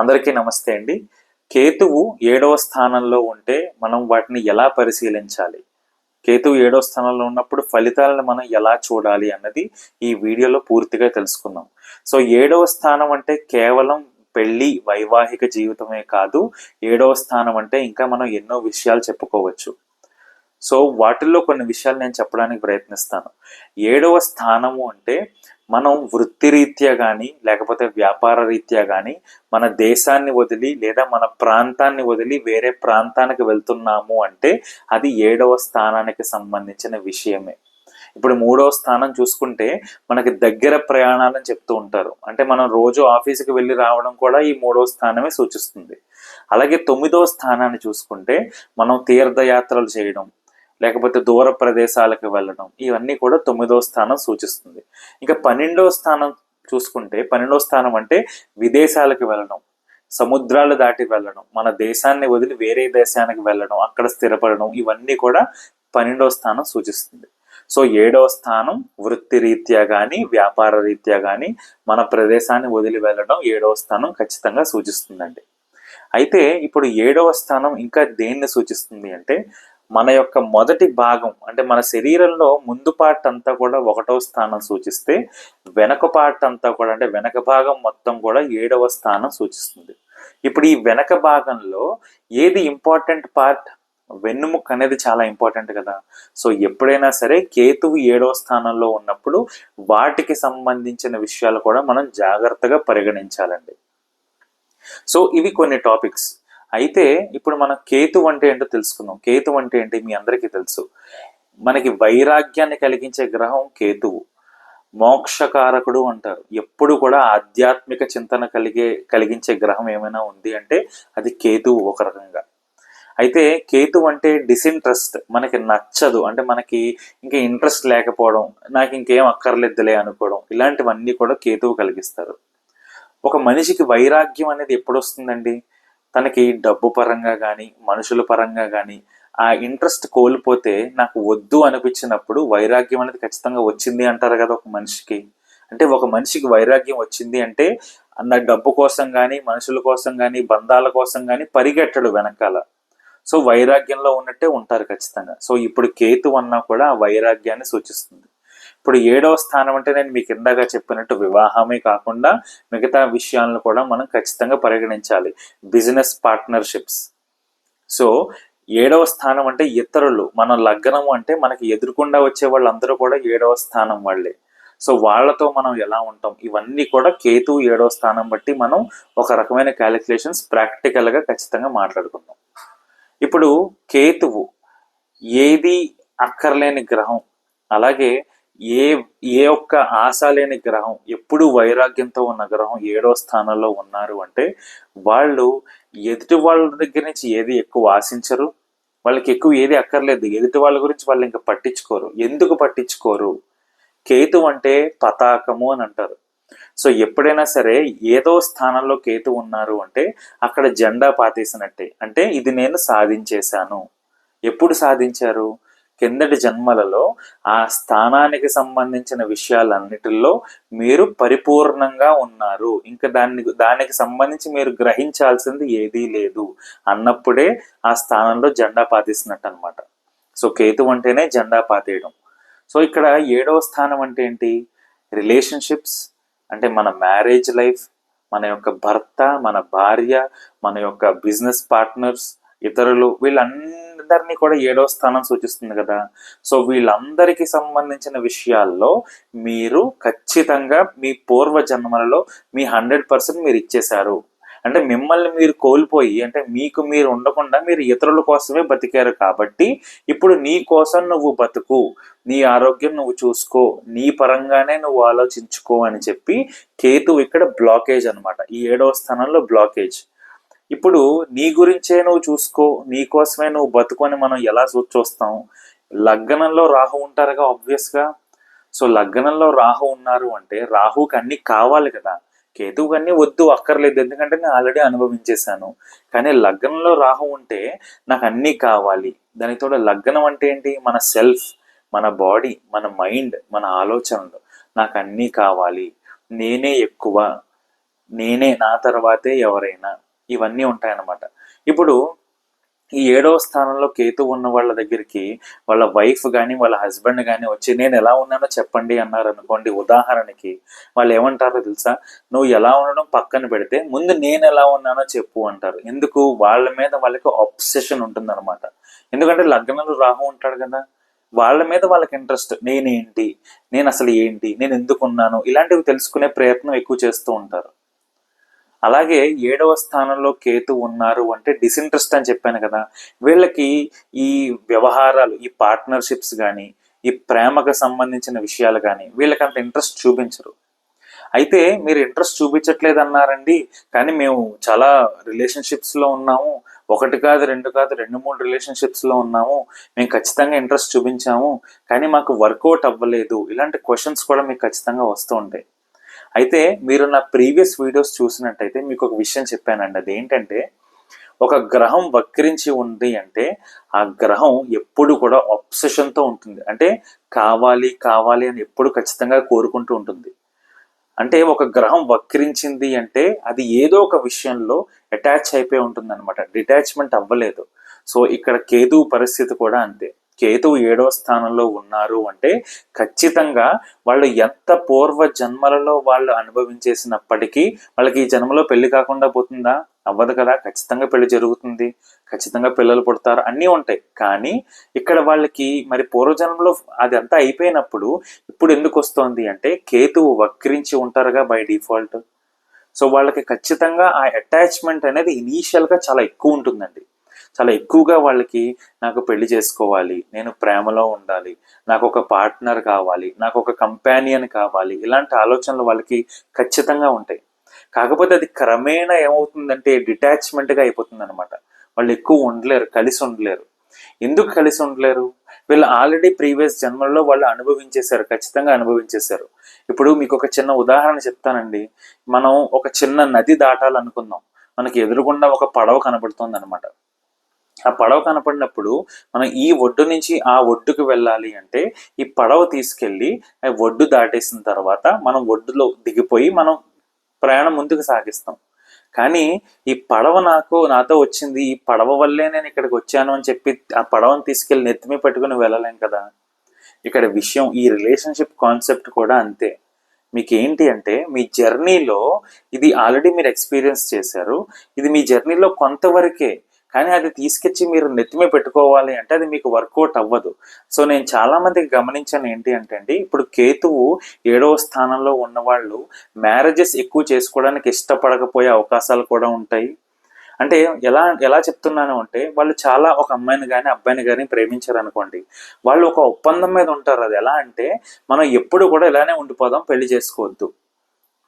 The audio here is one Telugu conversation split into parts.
అందరికీ నమస్తే అండి. కేతువు ఏడవ స్థానంలో ఉంటే మనం వాటిని ఎలా పరిశీలించాలి? కేతువు ఏడవ స్థానంలో ఉన్నప్పుడు ఫలితాలను మనం ఎలా చూడాలి అన్నది ఈ వీడియోలో పూర్తిగా తెలుసుకుందాం. సో ఏడవ స్థానం అంటే కేవలం పెళ్ళి వైవాహిక జీవితమే కాదు ఏడవ స్థానం అంటే ఇంకా మనం ఎన్నో విషయాలు చెప్పుకోవచ్చు. సో వాటిల్లో కొన్ని విషయాలు నేను చెప్పడానికి ప్రయత్నిస్తాను. ఏడవ స్థానము అంటే మనం వృత్తిరీత్యా కానీ లేకపోతే వ్యాపార రీత్యా కానీ మన దేశాన్ని వదిలి లేదా మన ప్రాంతాన్ని వదిలి వేరే ప్రాంతానికి వెళ్తున్నాము అంటే అది ఏడవ స్థానానికి సంబంధించిన విషయమే. ఇప్పుడు మూడవ స్థానం చూసుకుంటే మనకి దగ్గర ప్రయాణాలని చెప్తూ ఉంటారు. అంటే మనం రోజు ఆఫీస్కి వెళ్ళి రావడం కూడా ఈ మూడవ స్థానమే సూచిస్తుంది. అలాగే తొమ్మిదవ స్థానాన్ని చూసుకుంటే మనం తీర్థయాత్రలు చేయడం లేకపోతే దూర ప్రదేశాలకు వెళ్ళడం ఇవన్నీ కూడా తొమ్మిదవ స్థానం సూచిస్తుంది. ఇంకా పన్నెండవ స్థానం చూసుకుంటే పన్నెండవ స్థానం అంటే విదేశాలకు వెళ్ళడం సముద్రాలు దాటి వెళ్ళడం మన దేశాన్ని వదిలి వేరే దేశానికి వెళ్ళడం అక్కడ స్థిరపడడం ఇవన్నీ కూడా పన్నెండవ స్థానం సూచిస్తుంది. సో ఏడవ స్థానం వృత్తి రీత్యా కానీ వ్యాపార రీత్యా కానీ మన ప్రదేశాన్ని వదిలి వెళ్ళడం ఏడవ స్థానం ఖచ్చితంగా సూచిస్తుందండి. అయితే ఇప్పుడు ఏడవ స్థానం ఇంకా దేన్ని సూచిస్తుంది అంటే మన యొక్క మొదటి భాగం అంటే మన శరీరంలో ముందు పార్ట్ అంతా కూడా ఒకటో స్థానం సూచిస్తే వెనక పార్ట్ అంతా కూడా అంటే వెనక భాగం మొత్తం కూడా ఏడవ స్థానం సూచిస్తుంది. ఇప్పుడు ఈ వెనక భాగంలో ఏది ఇంపార్టెంట్ పార్ట్ వెన్నుముక అనేది చాలా ఇంపార్టెంట్ కదా. సో ఎప్పుడైనా సరే కేతువు ఏడవ స్థానంలో ఉన్నప్పుడు వాటికి సంబంధించిన విషయాలు కూడా మనం జాగ్రత్తగా పరిగణించాలండి. సో ఇవి కొన్ని టాపిక్స్ అయితే ఇప్పుడు మనం కేతు అంటే ఏంటో తెలుసుకుందాం. కేతు అంటే ఏంటి? మీ అందరికీ తెలుసు. మనకి వైరాగ్యాన్ని కలిగించే గ్రహం కేతువు మోక్షకారకుడు అంటారు. ఎప్పుడు కూడా ఆధ్యాత్మిక చింతన కలిగే కలిగించే గ్రహం ఏమైనా ఉంది అంటే అది కేతువు ఒక రకంగా. అయితే కేతు అంటే డిసింట్రెస్ట్ మనకి నచ్చదు. అంటే మనకి ఇంకా ఇంట్రెస్ట్ లేకపోవడం నాకు ఇంకేం అక్కర్లేదులే అనుకోవడం ఇలాంటివన్నీ కూడా కేతువు కలిగిస్తారు. ఒక మనిషికి వైరాగ్యం అనేది ఎప్పుడు వస్తుందండి తనకి డబ్బు పరంగా కానీ మనుషుల పరంగా కానీ ఆ ఇంట్రెస్ట్ కోల్పోతే నాకు వద్దు అనిపించినప్పుడు వైరాగ్యం అనేది ఖచ్చితంగా వచ్చింది అంటారు కదా ఒక మనిషికి. అంటే ఒక మనిషికి వైరాగ్యం వచ్చింది అంటే అన్న డబ్బు కోసం కానీ మనుషుల కోసం కానీ బంధాల కోసం కానీ పరిగెట్టడు వెనకాల. సో వైరాగ్యంలో ఉన్నట్టే ఉంటారు ఖచ్చితంగా. సో ఇప్పుడు కేతు అన్నా కూడా ఆ వైరాగ్యాన్ని సూచిస్తుంది. ఇప్పుడు ఏడవ స్థానం అంటే నేను మీకు ఇందాక చెప్పినట్టు వివాహమే కాకుండా మిగతా విషయాలను కూడా మనం ఖచ్చితంగా పరిగణించాలి. బిజినెస్ పార్ట్నర్షిప్స్ సో ఏడవ స్థానం అంటే ఇతరులు. మన లగ్నం అంటే మనకి ఎదురుకుండా వచ్చే వాళ్ళందరూ కూడా ఏడవ స్థానం వాళ్ళే. సో వాళ్ళతో మనం ఎలా ఉంటాం? ఇవన్నీ కూడా కేతు ఏడవ స్థానం బట్టి మనం ఒక రకమైన క్యాలిక్యులేషన్స్ ప్రాక్టికల్గా ఖచ్చితంగా మాట్లాడుకుందాం. ఇప్పుడు కేతువు ఏది అక్కర్లేని గ్రహం? అలాగే ఏ ఏ ఒక్క ఆశ లేని గ్రహం ఎప్పుడు వైరాగ్యంతో ఉన్న గ్రహం ఏడో స్థానంలో ఉన్నారు అంటే వాళ్ళు ఎదుటి వాళ్ళ దగ్గర నుంచి ఏది ఎక్కువ ఆశించరు వాళ్ళకి ఎక్కువ ఏది అక్కర్లేదు. ఎదుటి వాళ్ళ గురించి వాళ్ళు ఇంకా పట్టించుకోరు. ఎందుకు పట్టించుకోరు? కేతు అంటే పతాకము అని అంటారు. సో ఎప్పుడైనా సరే ఏదో స్థానంలో కేతు ఉన్నారు అంటే అక్కడ జెండా పాతేసినట్టే. అంటే ఇది నేను సాధించేశాను. ఎప్పుడు సాధించారు? కిందటి జన్మలలో ఆ స్థానానికి సంబంధించిన విషయాలన్నిటిలో మీరు పరిపూర్ణంగా ఉన్నారు. ఇంకా దాన్ని దానికి సంబంధించి మీరు గ్రహించాల్సింది ఏదీ లేదు అన్నప్పుడే ఆ స్థానంలో జెండా పాతేసినట్టు అనమాట సో కేతు అంటేనే జెండా పాతేయడం. సో ఇక్కడ ఏడవ స్థానం అంటే ఏంటి? రిలేషన్షిప్స్ అంటే మన మ్యారేజ్ లైఫ్ మన యొక్క భర్త మన భార్య మన యొక్క బిజినెస్ పార్ట్నర్స్ ఇతరులు వీళ్ళందరినీ కూడా ఏడవ స్థానం సూచిస్తుంది కదా. సో వీళ్ళందరికీ సంబంధించిన విషయాల్లో మీరు ఖచ్చితంగా మీ పూర్వ జన్మలలో మీ హండ్రెడ్ పర్సెంట్ మీరు ఇచ్చేశారు. అంటే మిమ్మల్ని మీరు కోల్పోయి అంటే మీకు మీరు ఉండకుండా మీరు ఇతరుల కోసమే బతికారు కాబట్టి ఇప్పుడు నీ కోసం నువ్వు బతుకు నీ ఆరోగ్యం నువ్వు చూసుకో నీ పరంగానే నువ్వు ఆలోచించుకో అని చెప్పి కేతు ఇక్కడ బ్లాకేజ్ అనమాట ఈ ఏడవ స్థానంలో బ్లాకేజ్ ఇప్పుడు నీ గురించే నువ్వు చూసుకో నీ కోసమే నువ్వు బతుకొని మనం ఎలా చూస్తాం లగ్నంలో రాహు ఉంటారుగా ఆబ్వియస్గా సో లగ్నంలో రాహు ఉన్నారు అంటే రాహుకి అన్ని కావాలి కదా. కేతువుకి అన్ని వద్దు అక్కర్లేదు. ఎందుకంటే నేను ఆల్రెడీ అనుభవించేశాను. కానీ లగ్నంలో రాహు ఉంటే నాకు అన్నీ కావాలి. దానితో లగ్నం అంటే ఏంటి? మన సెల్ఫ్ మన బాడీ మన మైండ్ మన ఆలోచనలు. నాకు అన్నీ కావాలి. నేనే ఎక్కువ. నేనే నా తర్వాతే ఎవరైనా. ఇవన్నీ ఉంటాయన్నమాట. ఇప్పుడు ఈ ఏడవ స్థానంలో కేతు ఉన్న వాళ్ళ దగ్గరికి వాళ్ళ వైఫ్ కానీ వాళ్ళ హస్బెండ్ కానీ వచ్చి నేను ఎలా ఉన్నానో చెప్పండి అన్నారు అనుకోండి ఉదాహరణకి వాళ్ళు ఏమంటారో తెలుసా? నువ్వు ఎలా ఉండడం పక్కన పెడితే ముందు నేను ఎలా ఉన్నానో చెప్పు అంటారు. ఎందుకు? వాళ్ళ మీద వాళ్ళకి ఆబ్సెషన్ ఉంటుంది అనమాట ఎందుకంటే లగ్నంలో రాహు ఉంటాడు కదా. వాళ్ళ మీద వాళ్ళకి ఇంట్రెస్ట్ నేనేంటి? నేను అసలు ఏంటి? నేను ఎందుకు ఉన్నాను? ఇలాంటివి తెలుసుకునే ప్రయత్నం ఎక్కువ చేస్తూ ఉంటారు. అలాగే ఏడవ స్థానంలో కేతు ఉన్నారు అంటే డిసింట్రెస్ట్ అని చెప్పాను కదా. వీళ్ళకి ఈ వ్యవహారాలు ఈ పార్ట్నర్షిప్స్ కానీ ఈ ప్రేమకు సంబంధించిన విషయాలు కానీ వీళ్ళకి అంత ఇంట్రెస్ట్ చూపించరు. అయితే మీరు ఇంట్రెస్ట్ చూపించట్లేదు అన్నారండి కానీ మేము చాలా రిలేషన్షిప్స్లో ఉన్నాము. ఒకటి కాదు రెండు కాదు రెండు మూడు రిలేషన్షిప్స్లో ఉన్నాము. మేము ఖచ్చితంగా ఇంట్రెస్ట్ చూపించాము కానీ మాకు వర్కౌట్ అవ్వలేదు. ఇలాంటి క్వశ్చన్స్ కూడా మీకు ఖచ్చితంగా వస్తూ ఉంటాయి. అయితే మీరు నా ప్రీవియస్ వీడియోస్ చూసినట్టయితే మీకు ఒక విషయం చెప్పానండి. అది ఏంటంటే ఒక గ్రహం వక్రించి ఉంది అంటే ఆ గ్రహం ఎప్పుడు కూడా ఆప్సెషన్తో ఉంటుంది. అంటే కావాలి కావాలి అని ఎప్పుడు ఖచ్చితంగా కోరుకుంటూ ఉంటుంది. అంటే ఒక గ్రహం వక్రించింది అంటే అది ఏదో ఒక విషయంలో అటాచ్ అయిపోయి ఉంటుంది అనమాట డిటాచ్మెంట్ అవ్వలేదు. సో ఇక్కడ కేదు పరిస్థితి కూడా అంతే. కేతువు ఏడవ స్థానంలో ఉన్నారు అంటే ఖచ్చితంగా వాళ్ళు ఎంత పూర్వ జన్మలలో వాళ్ళు అనుభవించేసినప్పటికీ వాళ్ళకి ఈ జన్మలో పెళ్ళి కాకుండా పోతుందా? అవ్వదు కదా. ఖచ్చితంగా పెళ్ళి జరుగుతుంది. ఖచ్చితంగా పిల్లలు పుడతారు. అన్నీ ఉంటాయి. కానీ ఇక్కడ వాళ్ళకి మరి పూర్వజన్మలో అది అంతా అయిపోయినప్పుడు ఇప్పుడు ఎందుకు వస్తోంది అంటే కేతువు వక్రించి ఉంటారుగా బై డిఫాల్ట్. సో వాళ్ళకి ఖచ్చితంగా ఆ అటాచ్మెంట్ అనేది ఇనీషియల్గా చాలా ఎక్కువ ఉంటుందండి. చాలా ఎక్కువగా వాళ్ళకి నాకు పెళ్ళి చేసుకోవాలి నేను ప్రేమలో ఉండాలి నాకు ఒక పార్ట్నర్ కావాలి నాకు ఒక కంపానియన్ కావాలి ఇలాంటి ఆలోచనలు వాళ్ళకి ఖచ్చితంగా ఉంటాయి. కాకపోతే అది క్రమేణా ఏమవుతుందంటే డిటాచ్మెంట్గా అయిపోతుంది అనమాట వాళ్ళు ఎక్కువ ఉండలేరు కలిసి ఉండలేరు. ఎందుకు కలిసి ఉండలేరు? వీళ్ళు ఆల్రెడీ ప్రీవియస్ జన్మల్లో వాళ్ళు అనుభవించేశారు ఖచ్చితంగా అనుభవించేశారు. ఇప్పుడు మీకు ఒక చిన్న ఉదాహరణ చెప్తానండి. మనం ఒక చిన్న నది దాటాలనుకుందాం. మనకి ఎదురుగుండా ఒక పడవ కనబడుతుంది అనమాట ఆ పడవ కనపడినప్పుడు మనం ఈ ఒడ్డు నుంచి ఆ ఒడ్డుకు వెళ్ళాలి అంటే ఈ పడవ తీసుకెళ్ళి ఆ ఒడ్డు దాటేసిన తర్వాత మనం ఒడ్డులో దిగిపోయి మనం ప్రయాణం ముందుకు సాగిస్తాం. కానీ ఈ పడవ నాకు నాతో వచ్చింది ఈ పడవ వల్లే నేను ఇక్కడికి వచ్చాను అని చెప్పి ఆ పడవను తీసుకెళ్ళి నెత్తిమి పెట్టుకుని వెళ్ళలేం కదా? ఇక్కడ విషయం ఈ రిలేషన్షిప్ కాన్సెప్ట్ కూడా అంతే. మీకు ఏంటి అంటే మీ జర్నీలో ఇది ఆల్రెడీ మీరు ఎక్స్పీరియన్స్ చేశారు. ఇది మీ జర్నీలో కొంతవరకే కానీ అది తీసుకొచ్చి మీరు నెత్తిమే పెట్టుకోవాలి అంటే అది మీకు వర్కౌట్ అవ్వదు. సో నేను చాలా మందికి గమనించాను ఏంటి అంటే అండి ఇప్పుడు కేతువు ఏడవ స్థానంలో ఉన్న వాళ్ళు మ్యారేజెస్ ఎక్కువ చేసుకోవడానికి ఇష్టపడకపోయే అవకాశాలు కూడా ఉంటాయి. అంటే ఎలా ఎలా చెప్తున్నాను అంటే వాళ్ళు చాలా ఒక అమ్మాయిని కానీ అబ్బాయిని కానీ ప్రేమించారు అనుకోండి. వాళ్ళు ఒక ఒప్పందం మీద ఉంటారు. అది ఎలా అంటే మనం ఎప్పుడు కూడా ఇలానే ఉండిపోదాం పెళ్ళి చేసుకోవద్దు.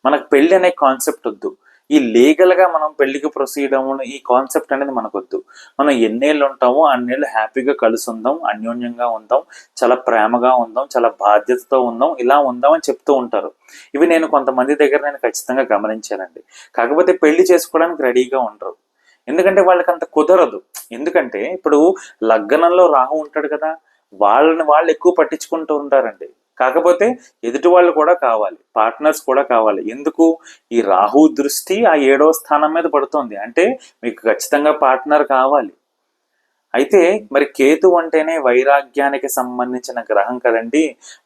మనకు పెళ్ళి అనే కాన్సెప్ట్ వద్దు. ఈ లీగల్గా మనం పెళ్ళికి ప్రొసీడ్ అవ్వడం ఈ కాన్సెప్ట్ అనేది మనకొద్దు. మనం ఎన్నేళ్ళు ఉంటామో అన్నేళ్ళు హ్యాపీగా కలిసి ఉందాం అన్యోన్యంగా ఉందాం చాలా ప్రేమగా ఉందాం చాలా బాధ్యతతో ఉందాం ఇలా ఉందాం అని చెప్తూ ఉంటారు. ఇవి నేను కొంతమంది దగ్గర నేను ఖచ్చితంగా గమనించానండి. కాకపోతే పెళ్ళి చేసుకోవడానికి రెడీగా ఉండరు. ఎందుకంటే వాళ్ళకి అంత కుదరదు. ఎందుకంటే ఇప్పుడు లగ్నంలో రాహు ఉంటాడు కదా వాళ్ళని వాళ్ళు ఎక్కువ పట్టించుకుంటూ ఉంటారండి. కాకపోతే ఎదుటి వాళ్ళు కూడా కావాలి పార్ట్నర్స్ కూడా కావాలి. ఎందుకు? ఈ రాహు దృష్టి ఆ ఏడవ స్థానం మీద పడుతుంది. అంటే మీకు ఖచ్చితంగా పార్ట్నర్ కావాలి. అయితే మరి కేతు అంటేనే వైరాగ్యానికి సంబంధించిన గ్రహం కదండి.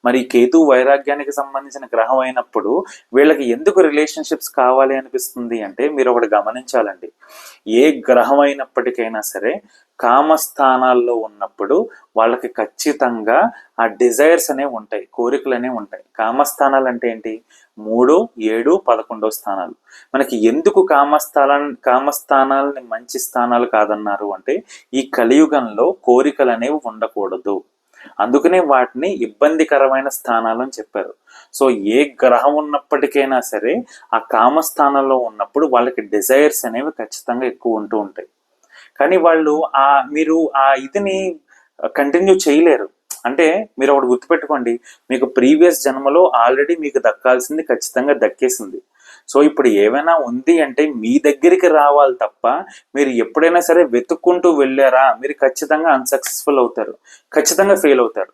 మరి కేతు వైరాగ్యానికి సంబంధించిన గ్రహం అయినప్పుడు వీళ్ళకి ఎందుకు రిలేషన్షిప్స్ కావాలి అనిపిస్తుంది అంటే మీరు ఒకటి గమనించాలండి. ఏ గ్రహం అయినప్పటికైనా సరే కామస్థానాల్లో ఉన్నప్పుడు వాళ్ళకి ఖచ్చితంగా ఆ డిజైర్స్ అనేవి ఉంటాయి కోరికలు అనేవి ఉంటాయి. కామస్థానాలు అంటే ఏంటి? మూడు ఏడు పదకొండవ స్థానాలు. మనకి ఎందుకు కామస్థాన కామస్థానాలని మంచి స్థానాలు కాదన్నారు అంటే ఈ కలియుగంలో కోరికలు అనేవి ఉండకూడదు. అందుకనే వాటిని ఇబ్బందికరమైన స్థానాలు అని చెప్పారు. సో ఏ గ్రహం ఉన్నప్పటికైనా సరే ఆ కామస్థానంలో ఉన్నప్పుడు వాళ్ళకి డిజైర్స్ అనేవి ఖచ్చితంగా ఎక్కువ ఉంటూ ఉంటాయి. కానీ వాళ్ళు ఆ మీరు ఆ ఇదిని కంటిన్యూ చేయలేరు. అంటే మీరు ఒకటి గుర్తుపెట్టుకోండి మీకు ప్రీవియస్ జన్మలో ఆల్రెడీ మీకు దక్కాల్సింది ఖచ్చితంగా దక్కేసింది. సో ఇప్పుడు ఏమైనా ఉంది అంటే మీ దగ్గరికి రావాలి తప్ప మీరు ఎప్పుడైనా సరే వెతుక్కుంటూ వెళ్ళారా మీరు ఖచ్చితంగా అన్సక్సెస్ఫుల్ అవుతారు ఖచ్చితంగా ఫెయిల్ అవుతారు.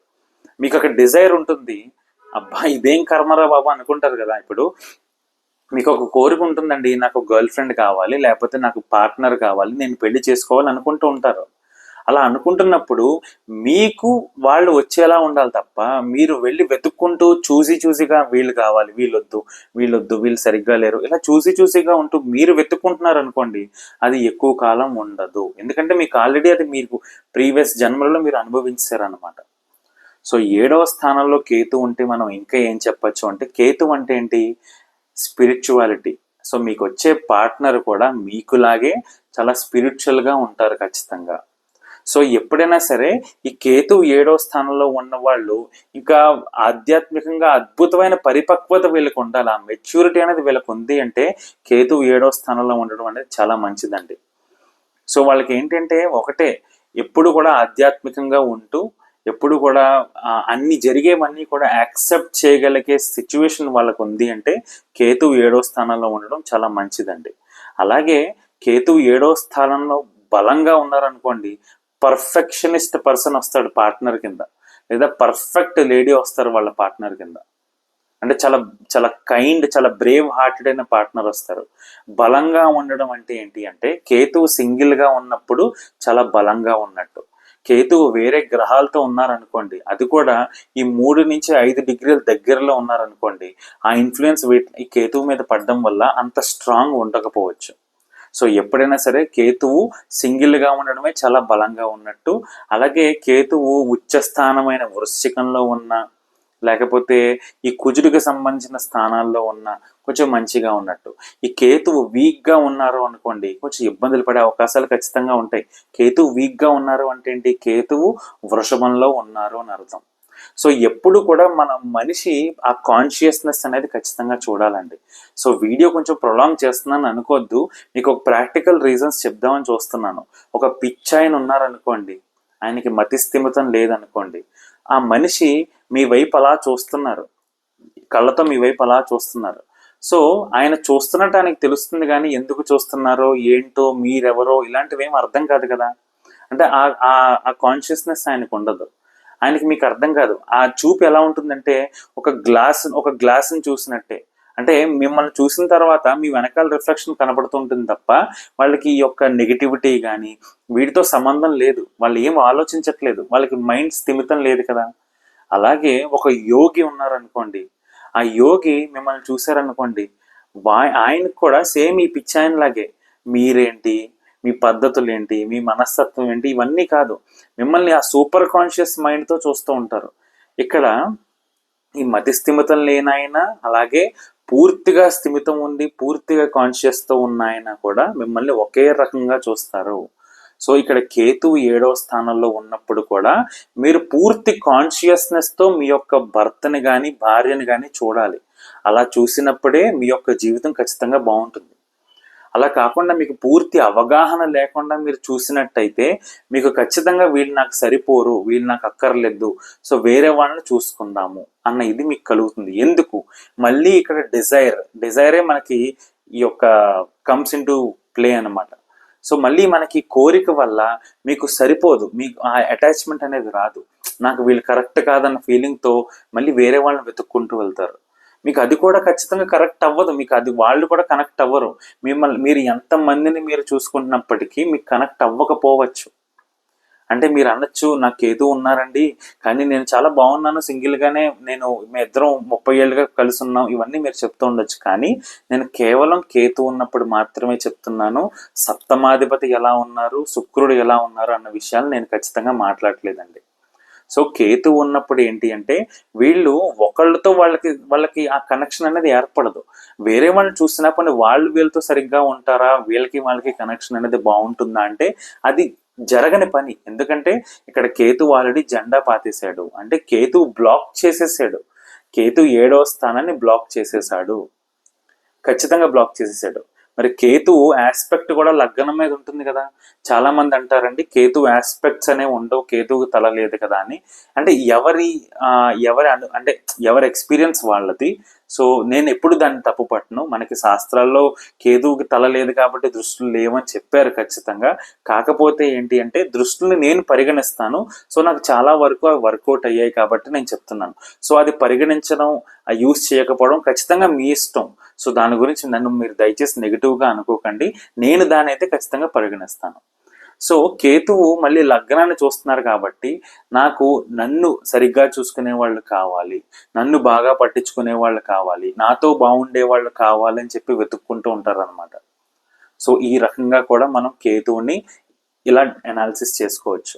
మీకు అక్కడ డిజైర్ ఉంటుంది అబ్బా ఇదేం కర్మరా బాబా అనుకుంటారు కదా ఇప్పుడు. మీకు ఒక కోరిక ఉంటుందండి నాకు గర్ల్ ఫ్రెండ్ కావాలి లేకపోతే నాకు పార్ట్నర్ కావాలి నేను పెళ్ళి చేసుకోవాలి అనుకుంటూ ఉంటారు. అలా అనుకుంటున్నప్పుడు మీకు వాళ్ళు వచ్చేలా ఉండాలి తప్ప మీరు వెళ్ళి వెతుక్కుంటూ చూసి చూసిగా వీళ్ళు కావాలి వీళ్ళొద్దు వీళ్ళొద్దు వీళ్ళు సరిగ్గా లేరు. ఇలా చూసి చూసిగా ఉంటూ మీరు వెతుక్కుంటున్నారు అనుకోండి అది ఎక్కువ కాలం ఉండదు. ఎందుకంటే మీకు ఆల్రెడీ అది మీకు ప్రీవియస్ జన్మలలో మీరు అనుభవించారనమాట సో ఏడవ స్థానంలో కేతు ఉంటే మనం ఇంకా ఏం చెప్పచ్చు అంటే కేతు అంటే ఏంటి? స్పిరిచువాలిటీ సో మీకు వచ్చే పార్ట్నర్ కూడా మీకులాగే చాలా స్పిరిచువల్గా ఉంటారు ఖచ్చితంగా. సో ఎప్పుడైనా సరే ఈ కేతు ఏడో స్థానంలో ఉన్న వాళ్ళు ఇంకా ఆధ్యాత్మికంగా అద్భుతమైన పరిపక్వత వీళ్ళకి ఉండాలి. ఆ మెచ్యూరిటీ అనేది వీళ్ళకి ఉంది అంటే కేతు ఏడో స్థానంలో ఉండడం అనేది చాలా మంచిదండి. సో వాళ్ళకి ఏంటంటే ఒకటే ఎప్పుడు కూడా ఆధ్యాత్మికంగా ఉంటూ ఎప్పుడు కూడా అన్ని జరిగేవన్నీ కూడా యాక్సెప్ట్ చేయగలిగే సిచ్యువేషన్ వాళ్ళకు ఉంది అంటే కేతు ఏడో స్థానంలో ఉండడం చాలా మంచిదండి. అలాగే కేతు ఏడో స్థానంలో బలంగా ఉన్నారనుకోండి పర్ఫెక్షనిస్ట్ పర్సన్ వస్తాడు పార్ట్నర్ కింద. లేదా పర్ఫెక్ట్ లేడీ వస్తారు వాళ్ళ పార్ట్నర్ కింద. అంటే చాలా చాలా కైండ్ చాలా బ్రేవ్ హార్టెడ్ అయిన పార్ట్నర్ వస్తారు. బలంగా ఉండడం అంటే ఏంటి అంటే కేతువు సింగిల్గా ఉన్నప్పుడు చాలా బలంగా ఉన్నట్టు. కేతువు వేరే గ్రహాలతో ఉన్నారనుకోండి అది కూడా ఈ మూడు నుంచి ఐదు డిగ్రీల దగ్గరలో ఉన్నారనుకోండి ఆ ఇన్ఫ్లుయెన్స్ ఈ కేతువు మీద పడడం వల్ల అంత స్ట్రాంగ్ ఉండకపోవచ్చు. సో ఎప్పుడైనా సరే కేతువు సింగిల్గా ఉండడమే చాలా బలంగా ఉన్నట్టు. అలాగే కేతువు ఉచ్చస్థానమైన వృశ్చికంలో ఉన్న లేకపోతే ఈ కుజుడికి సంబంధించిన స్థానాల్లో ఉన్న కొంచెం మంచిగా ఉన్నట్టు. ఈ కేతువు వీక్గా ఉన్నారు అనుకోండి కొంచెం ఇబ్బందులు పడే అవకాశాలు ఖచ్చితంగా ఉంటాయి. కేతువు వీక్గా ఉన్నారు అంటే ఏంటి? కేతువు వృషభంలో ఉన్నారు అని అర్థం. సో ఎప్పుడు కూడా మన మనిషి ఆ కాన్షియస్నెస్ అనేది ఖచ్చితంగా చూడాలండి. సో వీడియో కొంచెం ప్రొలాంగ్ చేస్తున్నాను అనుకోవద్దు మీకు ఒక ప్రాక్టికల్ రీజన్స్ చెప్దామని చూస్తున్నాను. ఒక పిచ్ ఆయన ఉన్నారనుకోండి ఆయనకి మతి స్థిమితం లేదనుకోండి ఆ మనిషి మీ వైపు అలా చూస్తున్నారు. కళ్ళతో మీ వైపు అలా చూస్తున్నారు. సో ఆయన చూస్తున్నట్టు ఆయనకి తెలుస్తుంది కానీ ఎందుకు చూస్తున్నారో ఏంటో మీరెవరో ఇలాంటివి ఏం అర్థం కాదు కదా. అంటే ఆ ఆ కాన్షియస్నెస్ ఆయనకు ఉండదు. ఆయనకి మీకు అర్థం కాదు. ఆ చూపు ఎలా ఉంటుందంటే ఒక గ్లాస్ ఒక గ్లాస్ని చూసినట్టే. అంటే మిమ్మల్ని చూసిన తర్వాత మీ వెనకాల రిఫ్లెక్షన్ కనబడుతుంటుంది తప్ప వాళ్ళకి ఈ యొక్క నెగిటివిటీ కానీ వీటితో సంబంధం లేదు. వాళ్ళు ఏం ఆలోచించట్లేదు. వాళ్ళకి మైండ్ స్థిమితం లేదు కదా. అలాగే ఒక యోగి ఉన్నారనుకోండి. ఆ యోగి మిమ్మల్ని చూశారనుకోండి. వా ఆయనకు కూడా సేమ్ ఈ పిచ్చి లాగే మీరేంటి? మీ పద్ధతులు ఏంటి? మీ మనస్తత్వం ఏంటి? ఇవన్నీ కాదు. మిమ్మల్ని ఆ సూపర్ కాన్షియస్ మైండ్తో చూస్తూ ఉంటారు. ఇక్కడ ఈ మతి స్థిమితం లేనాయన అలాగే పూర్తిగా స్థిమితం ఉండి పూర్తిగా కాన్షియస్తో ఉన్న కూడా మిమ్మల్ని ఒకే రకంగా చూస్తారు. సో ఇక్కడ కేతు ఏడవ స్థానంలో ఉన్నప్పుడు కూడా మీరు పూర్తి కాన్షియస్నెస్తో మీ యొక్క భర్తని కానీ భార్యని కానీ చూడాలి. అలా చూసినప్పుడే మీ యొక్క జీవితం ఖచ్చితంగా బాగుంటుంది. అలా కాకుండా మీకు పూర్తి అవగాహన లేకుండా మీరు చూసినట్టయితే మీకు ఖచ్చితంగా వీళ్ళు నాకు సరిపోరు వీళ్ళు నాకు అక్కర్లేదు సో వేరే వాళ్ళని చూసుకుందాము అన్న ఇది మీకు కలుగుతుంది. ఎందుకు? మళ్ళీ ఇక్కడ డిజైర్ డిజైరే మనకి ఈ యొక్క కమ్స్ ఇన్ టు ప్లే అనమాట సో మళ్ళీ మనకి కోరిక వల్ల మీకు సరిపోదు మీకు ఆ అటాచ్మెంట్ అనేది రాదు. నాకు వీళ్ళు కరెక్ట్ కాదన్న ఫీలింగ్తో మళ్ళీ వేరే వాళ్ళని వెతుక్కుంటూ వెళ్తారు. మీకు అది కూడా ఖచ్చితంగా కరెక్ట్ అవ్వదు. మీకు అది వాళ్ళు కూడా కనెక్ట్ అవ్వరు. మిమ్మల్ని మీరు ఎంత మందిని మీరు చూసుకుంటున్నప్పటికీ మీకు కనెక్ట్ అవ్వకపోవచ్చు. అంటే మీరు అనొచ్చు నాకు కేతు ఉన్నారండి కానీ నేను చాలా బాగున్నాను సింగిల్గానే నేను మీ ఇద్దరం ముప్పై ఏళ్ళుగా కలిసి ఉన్నాం ఇవన్నీ మీరు చెప్తూ ఉండొచ్చు. కానీ నేను కేవలం కేతు ఉన్నప్పుడు మాత్రమే చెప్తున్నాను. సప్తమాధిపతి ఎలా ఉన్నారు శుక్రుడు ఎలా ఉన్నారు అన్న విషయాలు నేను ఖచ్చితంగా మాట్లాడలేదండి సో కేతు ఉన్నప్పుడు ఏంటి అంటే వీళ్ళు ఒకళ్ళతో వాళ్ళకి వాళ్ళకి ఆ కనెక్షన్ అనేది ఏర్పడదు. వేరే వాళ్ళని చూసినప్పుడు వాళ్ళు వీళ్ళతో సరిగ్గా ఉంటారా? వీళ్ళకి వాళ్ళకి కనెక్షన్ అనేది బాగుంటుందా? అంటే అది జరగని పని. ఎందుకంటే ఇక్కడ కేతు ఆల్రెడీ జెండా పాతేశాడు. అంటే కేతు బ్లాక్ చేసేసాడు. కేతు ఏడవ స్థానాన్ని బ్లాక్ చేసేసాడు ఖచ్చితంగా బ్లాక్ చేసేసాడు. మరి కేతువు ఆస్పెక్ట్ కూడా లగ్నం మీద ఉంటుంది కదా. చాలా మంది అంటారండి కేతు ఆస్పెక్ట్స్ అనేవి ఉండవు కేతువుకి తల లేదు కదా అని. అంటే ఎవరి ఎవరి అంటే ఎవరి ఎక్స్పీరియన్స్ వాళ్ళది సో నేను ఎప్పుడు దాన్ని తప్పు పట్టను. మనకి శాస్త్రాల్లో కేతువుకి తల లేదు కాబట్టి దృష్టిలు లేవని చెప్పారు ఖచ్చితంగా. కాకపోతే ఏంటి అంటే దృష్టిని నేను పరిగణిస్తాను. సో నాకు చాలా వరకు అవి వర్కౌట్ అయ్యాయి కాబట్టి నేను చెప్తున్నాను. సో అది పరిగణించడం యూస్ చేయకపోవడం ఖచ్చితంగా మీ ఇష్టం. సో దాని గురించి నన్ను మీరు దయచేసి నెగిటివ్గా అనుకోకండి. నేను దాని అయితే ఖచ్చితంగా పరిగణిస్తాను. సో కేతువు మళ్ళీ లగ్నాన్ని చూస్తున్నారు కాబట్టి నాకు నన్ను సరిగ్గా చూసుకునే వాళ్ళు కావాలి నన్ను బాగా పట్టించుకునే వాళ్ళు కావాలి నాతో బాగుండే వాళ్ళు కావాలని చెప్పి వెతుక్కుంటూ ఉంటారు అనమాట సో ఈ రకంగా కూడా మనం కేతువుని ఇలా అనాలిసిస్ చేసుకోవచ్చు.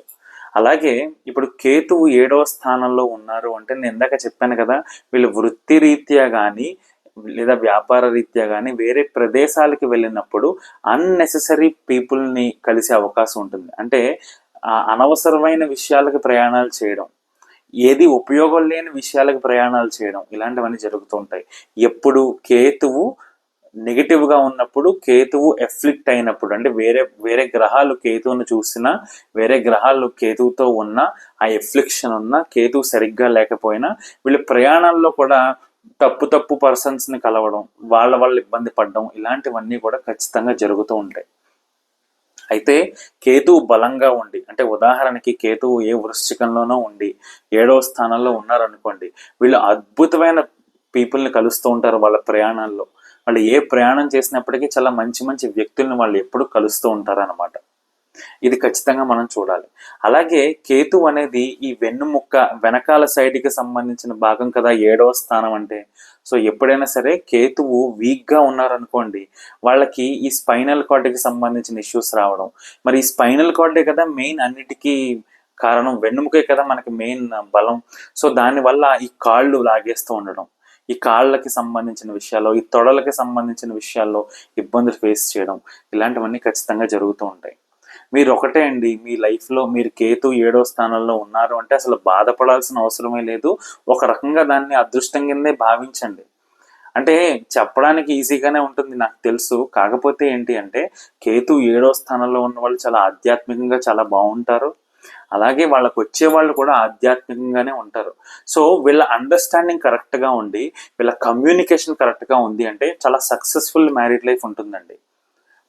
అలాగే ఇప్పుడు కేతువు ఏడవ స్థానంలో ఉన్నారు అంటే నేను ఇందాక చెప్పాను కదా వీళ్ళు వృత్తి రీత్యా కానీ లేదా వ్యాపార రీత్యా కానీ వేరే ప్రదేశాలకి వెళ్ళినప్పుడు అన్నెసెసరీ పీపుల్ని కలిసే అవకాశం ఉంటుంది. అంటే అనవసరమైన విషయాలకి ప్రయాణాలు చేయడం ఏది ఉపయోగం లేని విషయాలకు ప్రయాణాలు చేయడం ఇలాంటివన్నీ జరుగుతుంటాయి ఎప్పుడు కేతువు నెగిటివ్గా ఉన్నప్పుడు కేతువు ఎఫ్లిక్ట్ అయినప్పుడు అంటే వేరే వేరే గ్రహాలు కేతువును చూసినా వేరే గ్రహాలు కేతువుతో ఉన్న ఆ ఎఫ్లిక్షన్ ఉన్న కేతువు సరిగ్గా లేకపోయినా వీళ్ళు ప్రయాణాల్లో కూడా తప్పు తప్పు పర్సన్స్ని కలవడం వాళ్ళ వాళ్ళు ఇబ్బంది పడడం ఇలాంటివన్నీ కూడా ఖచ్చితంగా జరుగుతూ ఉంటాయి. అయితే కేతువు బలంగా ఉండి అంటే ఉదాహరణకి కేతువు ఏ వృశ్చికంలోనో ఉండి ఏడవ స్థానంలో ఉన్నారనుకోండి వీళ్ళు అద్భుతమైన పీపుల్ని కలుస్తూ ఉంటారు వాళ్ళ ప్రయాణాల్లో. వాళ్ళు ఏ ప్రయాణం చేసినప్పటికీ చాలా మంచి మంచి వ్యక్తుల్ని వాళ్ళు ఎప్పుడు కలుస్తూ ఉంటారు అనమాట ఇది ఖచ్చితంగా మనం చూడాలి. అలాగే కేతు అనేది ఈ వెన్నుముక్క వెనకాల సైడ్కి సంబంధించిన భాగం కదా ఏడవ స్థానం అంటే. సో ఎప్పుడైనా సరే కేతువు వీక్గా ఉన్నారనుకోండి వాళ్ళకి ఈ స్పైనల్ కార్డ్కి సంబంధించిన ఇష్యూస్ రావడం. మరి ఈ స్పైనల్ కార్డే కదా మెయిన్ అన్నిటికీ కారణం వెన్నుముకే కదా మనకి మెయిన్ బలం. సో దానివల్ల ఈ కాళ్ళు లాగేస్తూ ఉండడం. ఈ కాళ్ళకి సంబంధించిన విషయాల్లో ఈ తొడలకి సంబంధించిన విషయాల్లో ఇబ్బందులు ఫేస్ చేయడం. ఇలాంటివన్నీ ఖచ్చితంగా జరుగుతూ ఉంటాయి. మీరు ఒకటే అండి. మీ లైఫ్లో మీరు కేతు ఏడో స్థానంలో ఉన్నారు అంటే అసలు బాధపడాల్సిన అవసరమే లేదు. ఒక రకంగా దాన్ని అదృష్టం కిందే భావించండి. అంటే చెప్పడానికి ఈజీగానే ఉంటుంది నాకు తెలుసు. కాకపోతే ఏంటి అంటే కేతు ఏడో స్థానంలో ఉన్న వాళ్ళు చాలా ఆధ్యాత్మికంగా చాలా బాగుంటారు. అలాగే వాళ్ళకు వచ్చే వాళ్ళు కూడా ఆధ్యాత్మికంగానే ఉంటారు. సో వీళ్ళ అండర్స్టాండింగ్ కరెక్ట్గా ఉండి వీళ్ళ కమ్యూనికేషన్ కరెక్ట్గా ఉంది అంటే చాలా సక్సెస్ఫుల్ మ్యారీడ్ లైఫ్ ఉంటుందండి.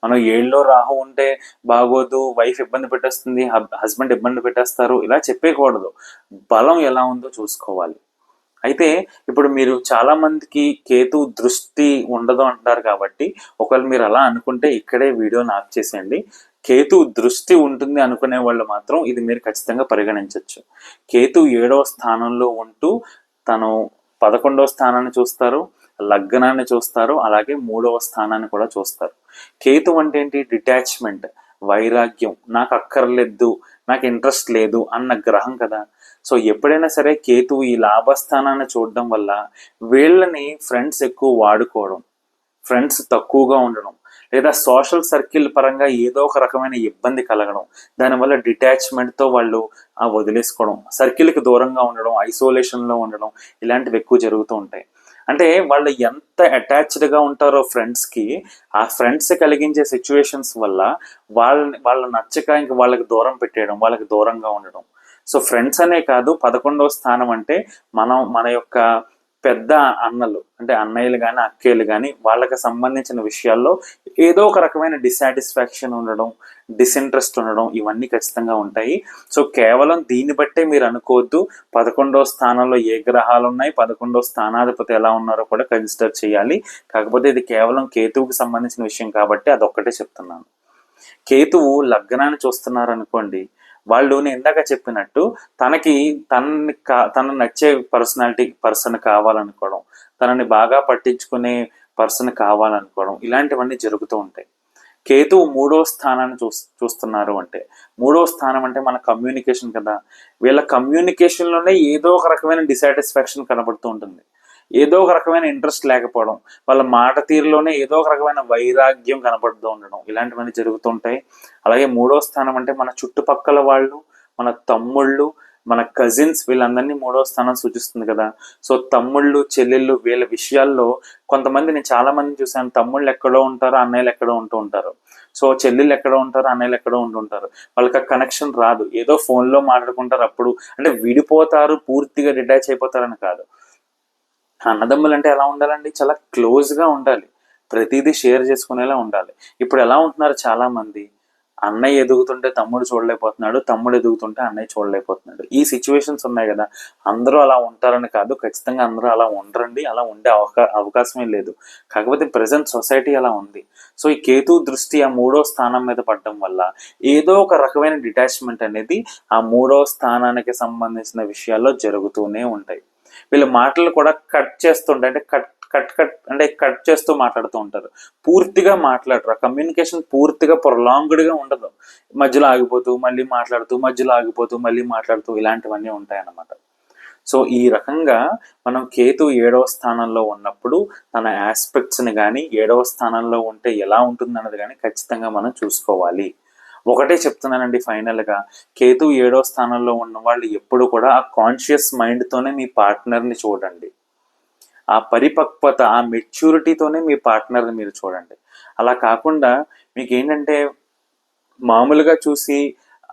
మనం ఏళ్ళలో రాహు ఉంటే బాగోదు వైఫ్ ఇబ్బంది పెట్టేస్తుంది హస్బెండ్ ఇబ్బంది పెట్టేస్తారు ఇలా చెప్పేయకూడదు. బలం ఎలా ఉందో చూసుకోవాలి. అయితే ఇప్పుడు మీరు చాలా మందికి కేతు దృష్టి ఉండదు అంటారు కాబట్టి ఒకవేళ మీరు అలా అనుకుంటే ఇక్కడే వీడియోని ఆఫ్ చేసేయండి. కేతు దృష్టి ఉంటుంది అనుకునే వాళ్ళు మాత్రం ఇది మీరు ఖచ్చితంగా పరిగణించవచ్చు కేతు ఏడవ స్థానంలో ఉంటూ తను పదకొండవ స్థానాన్ని చూస్తారు. లగ్నాన్ని చూస్తారు అలాగే మూడవ స్థానాన్ని కూడా చూస్తారు. కేతు అంటే ఏంటి? డిటాచ్మెంట్ వైరాగ్యం. నాకు అక్కర్లేదు నాకు ఇంట్రెస్ట్ లేదు అన్న గ్రహం కదా. సో ఎప్పుడైనా సరే కేతు ఈ లాభస్థానాన్ని చూడడం వల్ల వీళ్ళని ఫ్రెండ్స్ ఎక్కువ వాడుకోవడం ఫ్రెండ్స్ తక్కువగా ఉండడం లేదా సోషల్ సర్కిల్ పరంగా ఏదో ఒక రకమైన ఇబ్బంది కలగడం దానివల్ల డిటాచ్మెంట్తో వాళ్ళు ఆ వదిలేసుకోవడం సర్కిల్కి దూరంగా ఉండడం ఐసోలేషన్లో ఉండడం ఇలాంటివి ఎక్కువ జరుగుతూ ఉంటాయి. అంటే వాళ్ళు ఎంత అటాచ్డ్గా ఉంటారో ఫ్రెండ్స్కి ఆ ఫ్రెండ్స్ కలిగించే సిచ్యువేషన్స్ వల్ల వాళ్ళని వాళ్ళ నచ్చక ఇంక వాళ్ళకి దూరం పెట్టేయడం వాళ్ళకి దూరంగా ఉండడం. సో ఫ్రెండ్స్ అనే కాదు పదకొండవ స్థానం అంటే మనం మన యొక్క పెద్ద అన్నలు అంటే అన్నయ్యలు కానీ అక్కయ్యలు కానీ వాళ్ళకి సంబంధించిన విషయాల్లో ఏదో ఒక రకమైన డిసాటిస్ఫాక్షన్ ఉండడం డిసింట్రెస్ట్ ఉండడం ఇవన్నీ ఖచ్చితంగా ఉంటాయి. సో కేవలం దీన్ని బట్టే మీరు అనుకోవద్దు. పదకొండవ స్థానంలో ఏ గ్రహాలు ఉన్నాయి పదకొండవ స్థానాధిపతి ఎలా ఉన్నారో కూడా కన్సిడర్ చేయాలి. కాకపోతే ఇది కేవలం కేతువుకి సంబంధించిన విషయం కాబట్టి అదొక్కటే చెప్తున్నాను. కేతువు లగ్నాన్ని చూస్తున్నారనుకోండి వాళ్ళు నేను ఇందాక చెప్పినట్టు తనకి తనని కా తన నచ్చే పర్సనాలిటీ పర్సన్ కావాలనుకోవడం తనని బాగా పట్టించుకునే పర్సన్ కావాలనుకోవడం ఇలాంటివన్నీ జరుగుతూ ఉంటాయి. కేతువు మూడో స్థానాన్ని చూ చూస్తున్నారు అంటే మూడో స్థానం అంటే మన కమ్యూనికేషన్ కదా. వీళ్ళ కమ్యూనికేషన్లోనే ఏదో ఒక రకమైన డిసాటిస్ఫాక్షన్ కనబడుతూ ఉంటుంది. ఏదో ఒక రకమైన ఇంట్రెస్ట్ లేకపోవడం వాళ్ళ మాట తీరులోనే ఏదో ఒక రకమైన వైరాగ్యం కనపడుతూ ఉండడం ఇలాంటివన్నీ జరుగుతుంటాయి. అలాగే మూడో స్థానం అంటే మన చుట్టుపక్కల వాళ్ళు మన తమ్ముళ్ళు మన కజిన్స్ వీళ్ళందరినీ మూడో స్థానం సూచిస్తుంది కదా. సో తమ్ముళ్ళు చెల్లెళ్ళు వీళ్ళ విషయాల్లో కొంతమంది నేను చాలా మంది చూశాను. తమ్ముళ్ళు ఎక్కడో ఉంటారు అన్నయ్యలు ఎక్కడో ఉంటూ ఉంటారు. సో చెల్లెళ్ళు ఎక్కడో ఉంటారు అన్నయ్యలు ఎక్కడో ఉంటుంటారు వాళ్ళకి ఆ కనెక్షన్ రాదు. ఏదో ఫోన్లో మాట్లాడుకుంటారు అప్పుడు. అంటే విడిపోతారు పూర్తిగా డిటాచ్ అయిపోతారని కాదు. అన్నదమ్ములు అంటే ఎలా ఉండాలండి? చాలా క్లోజ్గా ఉండాలి. ప్రతిదీ షేర్ చేసుకునేలా ఉండాలి. ఇప్పుడు ఎలా ఉంటున్నారు చాలా మంది అన్నయ్య ఎదుగుతుంటే తమ్ముడు చూడలేకపోతున్నాడు తమ్ముడు ఎదుగుతుంటే అన్నయ్య చూడలేకపోతున్నాడు. ఈ సిచ్యువేషన్స్ ఉన్నాయి కదా. అందరూ అలా ఉంటారని కాదు ఖచ్చితంగా అందరూ అలా ఉండరండి. అలా ఉండే అవకా అవకాశమే లేదు. కాకపోతే ప్రజెంట్ సొసైటీ అలా ఉంది. సో ఈ కేతు దృష్టి ఆ మూడో స్థానం మీద పడడం వల్ల ఏదో ఒక రకమైన డిటాచ్మెంట్ అనేది ఆ మూడో స్థానానికి సంబంధించిన విషయాల్లో జరుగుతూనే ఉంటాయి. వీళ్ళ మాటలు కూడా కట్ చేస్తుంటాయి అంటే కట్ కట్ కట్ అంటే కట్ చేస్తూ మాట్లాడుతూ ఉంటారు. పూర్తిగా మాట్లాడరు. ఆ కమ్యూనికేషన్ పూర్తిగా ప్రొలాంగ్డ్గా ఉండదు. మధ్యలో ఆగిపోతూ మళ్ళీ మాట్లాడుతూ మధ్యలో ఆగిపోతూ మళ్ళీ మాట్లాడుతూ ఇలాంటివన్నీ ఉంటాయన్నమాట. సో ఈ రకంగా మనం కేతు ఏడవ స్థానంలో ఉన్నప్పుడు తన ఆస్పెక్ట్స్ని కానీ ఏడవ స్థానంలో ఉంటే ఎలా ఉంటుంది అన్నది కానీ ఖచ్చితంగా మనం చూసుకోవాలి. ఒకటే చెప్తున్నానండి ఫైనల్గా. కేతు ఏడో స్థానంలో ఉన్న వాళ్ళు ఎప్పుడు కూడా ఆ కాన్షియస్ మైండ్తోనే మీ పార్ట్నర్ని చూడండి. ఆ పరిపక్వత ఆ మెచ్యూరిటీతోనే మీ పార్ట్నర్ని మీరు చూడండి. అలా కాకుండా మీకు ఏంటంటే మామూలుగా చూసి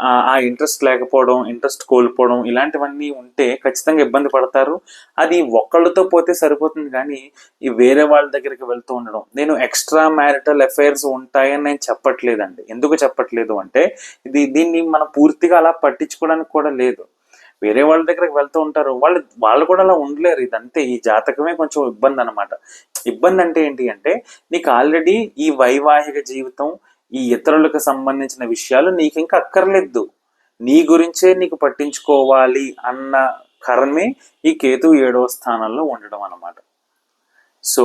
ఆ- ఇంట్రెస్ట్ లేకపోవడం ఇంట్రెస్ట్ కోల్పోవడం ఇలాంటివన్నీ ఉంటే ఖచ్చితంగా ఇబ్బంది పడతారు. అది ఒక్కళ్ళతో పోతే సరిపోతుంది కానీ ఈ వేరే వాళ్ళ దగ్గరికి వెళ్తూ ఉండడం. నేను ఎక్స్ట్రా మ్యారిటల్ అఫైర్స్ ఉంటాయని నేను చెప్పట్లేదండి. ఎందుకు చెప్పట్లేదు అంటే ఇది దీన్ని మనం పూర్తిగా అలా పట్టించుకోవడానికి కూడా లేదు. వేరే వాళ్ళ దగ్గరకు వెళ్తూ ఉంటారు. వాళ్ళు వాళ్ళు కూడా అలా ఉండలేరు. ఇదంతే. ఈ జాతకమే కొంచెం ఇబ్బంది అనమాట ఇబ్బంది అంటే ఏంటి అంటే నీకు ఆల్రెడీ ఈ వైవాహిక జీవితం ఈ ఇతరులకు సంబంధించిన విషయాలు నీకు ఇంకా అక్కర్లేదు. నీ గురించే నీకు పట్టించుకోవాలి అన్న కర్మే ఈ కేతు ఏడవ స్థానంలో ఉండడం అన్నమాట. సో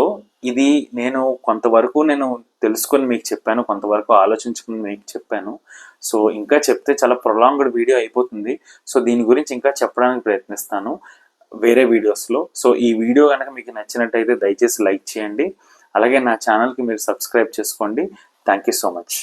ఇది నేను కొంతవరకు నేను తెలుసుకొని మీకు చెప్పాను కొంతవరకు ఆలోచించుకుని మీకు చెప్పాను. సో ఇంకా చెప్తే చాలా ప్రొలాంగ్డ్ వీడియో అయిపోతుంది. సో దీని గురించి ఇంకా చెప్పడానికి ప్రయత్నిస్తాను వేరే వీడియోస్లో సో ఈ వీడియో కనుక మీకు నచ్చినట్టయితే దయచేసి లైక్ చేయండి. అలాగే నా ఛానల్కి మీరు సబ్స్క్రైబ్ చేసుకోండి. Thank you so much